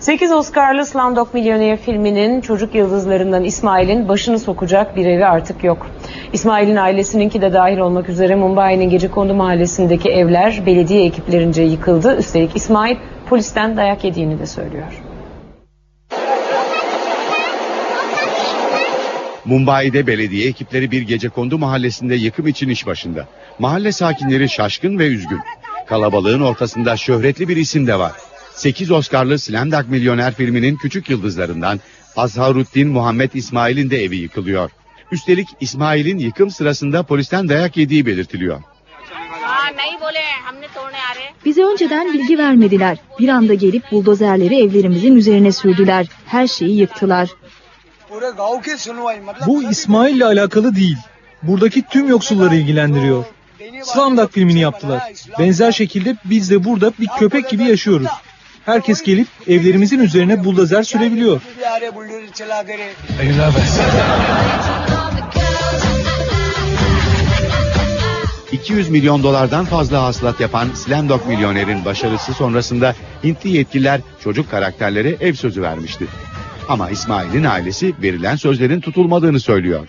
8 Oscar'lı Slumdog Millionaire filminin çocuk yıldızlarından İsmail'in başını sokacak bir evi artık yok. İsmail'in ailesininki de dahil olmak üzere Mumbai'nin Gecekondu mahallesindeki evler belediye ekiplerince yıkıldı. Üstelik İsmail polisten dayak yediğini de söylüyor. Mumbai'de belediye ekipleri bir gecekondu mahallesinde yıkım için iş başında. Mahalle sakinleri şaşkın ve üzgün. Kalabalığın ortasında şöhretli bir isim de var. 8 Oscar'lı Slendak Milyoner filminin küçük yıldızlarından Azharuddin Muhammed İsmail'in de evi yıkılıyor. Üstelik İsmail'in yıkım sırasında polisten dayak yediği belirtiliyor. Bize önceden bilgi vermediler. Bir anda gelip buldozerleri evlerimizin üzerine sürdüler. Her şeyi yıktılar. Bu İsmail ile alakalı değil. Buradaki tüm yoksulları ilgilendiriyor. Slamdak filmini yaptılar. Benzer şekilde biz de burada bir köpek gibi yaşıyoruz herkes gelip evlerimizin üzerine buldozer sürebiliyor. Hayırlı haber. 200 milyon dolardan fazla hasılat yapan Slamdog milyonerin başarısı sonrasında Hintli yetkililer çocuk karakterlere ev sözü vermişti. Ama İsmail'in ailesi verilen sözlerin tutulmadığını söylüyor.